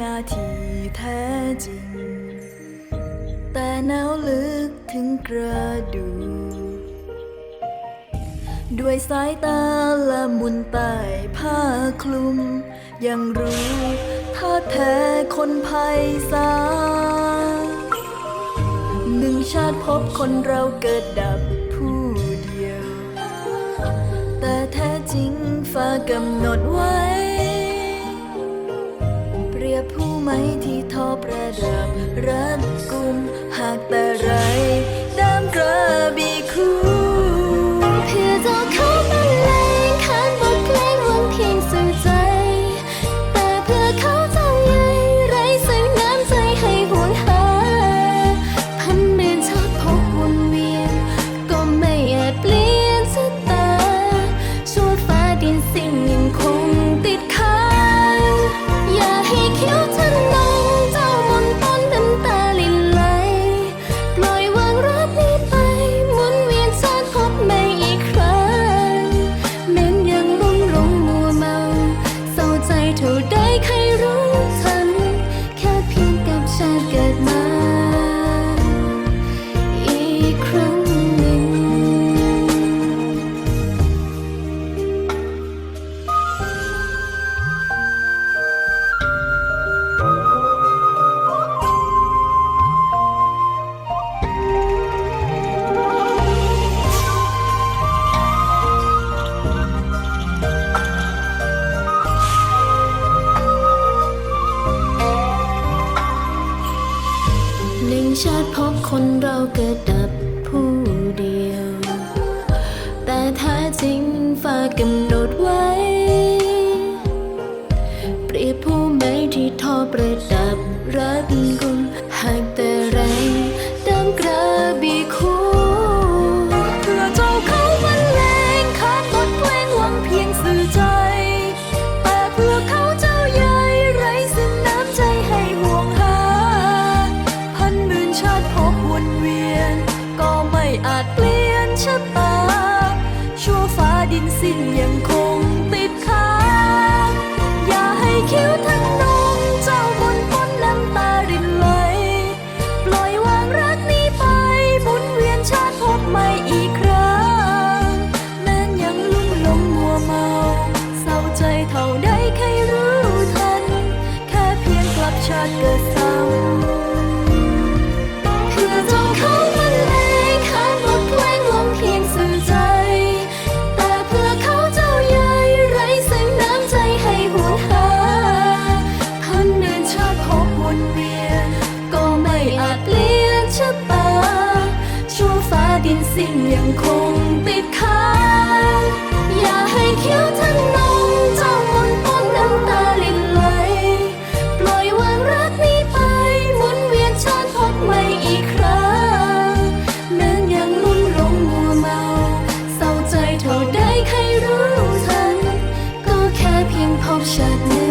นาที่แท้จริง แต่หนาวลึกถึงกระดูกด้วยสายตาละมุนใต้ผ้าคลุม ยังรู้ท่าแท้คนภัยสาหนึ่งชาติพบคนเราเกิดดับผู้เดียว แต่แท้จริงฟ้ากำหนด ไหมที่ทอประดับรัดกุมหากแต่ไร ชาติพบคนเราเกิดดับผู้เดียว แต่ถ้าจริงฝากกำหนดไว้ เปรียบผู้ไม่ที่ทอประดับรักกู 信仰空ิ่งยังคงติดค้างอย่าให้คิ้วท่านนองจ้องมนปนน้ำตาลินไหล ปล่อยวางรักนี้ไปหมุนเวียนชอนพบใหม่อีกครั้งแม้ยังลุ่นหลงมัวเมาเศร้าใจเท่าใดใครรู้ทัน ก็แค่เพียงพบชาติ